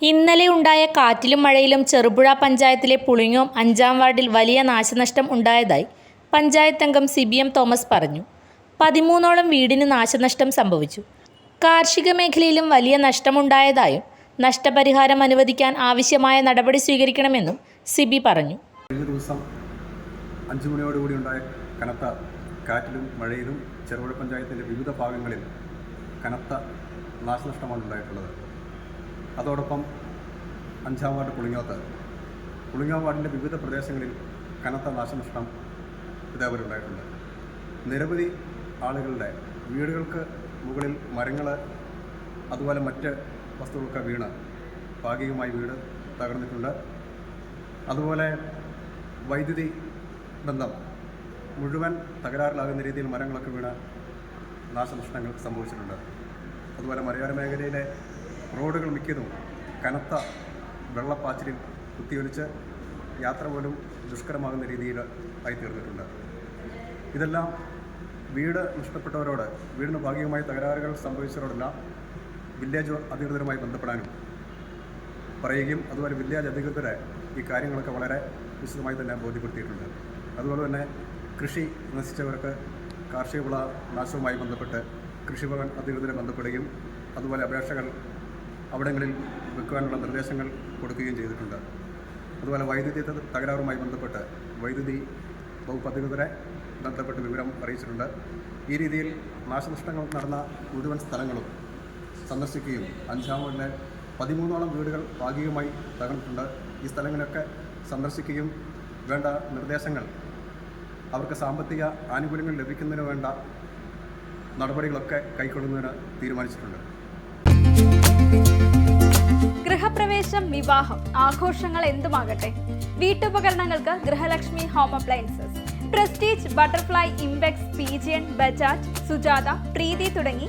ഇന്നലെ ഉണ്ടായ കാറ്റിലും മഴയിലും ചെറുപുഴ പഞ്ചായത്തിലെ പുളിങ്ങോം അഞ്ചാം വാർഡിൽ വലിയ നാശനഷ്ടം ഉണ്ടായതായി പഞ്ചായത്ത് അംഗം എം തോമസ് പറഞ്ഞു. പതിമൂന്നോളം വീടിന് നാശനഷ്ടം സംഭവിച്ചു. കാർഷിക മേഖലയിലും വലിയ നഷ്ടമുണ്ടായതായും നഷ്ടപരിഹാരം അനുവദിക്കാൻ ആവശ്യമായ നടപടി സ്വീകരിക്കണമെന്നും സിബി പറഞ്ഞു. കഴിഞ്ഞ ദിവസം അഞ്ചു മണിയോടുകൂടി ഉണ്ടായ കനത്ത കാറ്റിലും മഴയിലും ചെറുപുഴ പഞ്ചായത്തിന്റെ വിവിധ ഭാഗങ്ങളിൽ കനത്ത നാശനഷ്ടമാണ് ഉണ്ടായിട്ടുള്ളത്. അതോടൊപ്പം അഞ്ചാം വാർഡ് പുളിങ്ങോത്ത് പുളിങ്ങോ വാർഡിന്റെ വിവിധ പ്രദേശങ്ങളിൽ കനത്ത നാശനഷ്ടം ഇതേപോലെ ഉണ്ടായിട്ടുണ്ട്. നിരവധി ആളുകളുടെ വീടുകൾക്ക് മുകളിൽ മരങ്ങൾ അതുപോലെ മറ്റ് വസ്തുക്കളൊക്കെ വീണ് ഭാഗികമായി വീട് തകർന്നിട്ടുണ്ട്. അതുപോലെ വൈദ്യുതി ബന്ധം മുഴുവൻ തകരാറിലാകുന്ന രീതിയിൽ മരങ്ങളൊക്കെ വീണ് നാശനഷ്ടങ്ങൾ സംഭവിച്ചിട്ടുണ്ട്. അതുപോലെ മലയോര മേഖലയിലെ റോഡുകൾ മിക്കതും കനത്ത വെള്ളപ്പാച്ചിലിൽ കുത്തിയൊലിച്ച് യാത്ര പോലും ദുഷ്കരമാകുന്ന രീതിയിൽ ആയിത്തീർന്നിട്ടുണ്ട്. ഇതെല്ലാം വീട് നഷ്ടപ്പെട്ടവരോട് വീടിന് ഭാഗികമായി തകരാറുകൾ സംഭവിച്ചവരോടെല്ലാം വില്ലേജ് അധികൃതരുമായി ബന്ധപ്പെടാനും പറയുകയും അതുപോലെ വില്ലേജ് അധികൃതരെ ഈ കാര്യങ്ങളൊക്കെ വളരെ വിശദമായി തന്നെ ബോധ്യപ്പെടുത്തിയിട്ടുണ്ട്. അതുപോലെ തന്നെ കൃഷി നശിച്ചവർക്ക് കാർഷിക വിള നാശവുമായി ബന്ധപ്പെട്ട് കൃഷിഭവൻ അധികൃതരെ ബന്ധപ്പെടുകയും അതുപോലെ അപേക്ഷകൾ അവിടങ്ങളിൽ വെക്കുവാനുള്ള നിർദ്ദേശങ്ങൾ കൊടുക്കുകയും ചെയ്തിട്ടുണ്ട്. അതുപോലെ വൈദ്യുതി തകരാറുമായി ബന്ധപ്പെട്ട് വൈദ്യുതി വകുപ്പ് അധികൃതരെ ബന്ധപ്പെട്ട് വിവരം അറിയിച്ചിട്ടുണ്ട്. ഈ രീതിയിൽ നാശനഷ്ടങ്ങൾ നടന്ന മുഴുവൻ സ്ഥലങ്ങളും സന്ദർശിക്കുകയും അഞ്ചാം വാർഡിലെ പതിമൂന്നോളം വീടുകൾ ഭാഗികമായി തകർന്നിട്ടുണ്ട്. ഈ സ്ഥലങ്ങളൊക്കെ സന്ദർശിക്കുകയും വേണ്ട നിർദ്ദേശങ്ങൾ അവർക്ക് സാമ്പത്തിക ആനുകൂല്യങ്ങൾ ലഭിക്കുന്നതിന് വേണ്ട നടപടികളൊക്കെ കൈക്കൊള്ളുന്നതിന് തീരുമാനിച്ചിട്ടുണ്ട്. ഗൃഹപ്രവേശം വിവാഹം ആഘോഷങ്ങൾ എന്തുമാകട്ടെ? വീട്ടുപകരണങ്ങൾക്ക് Grihalakshmi home appliances Prestige Butterfly Impex Pigeon Bajaj Sujata Preethi തുടങ്ങി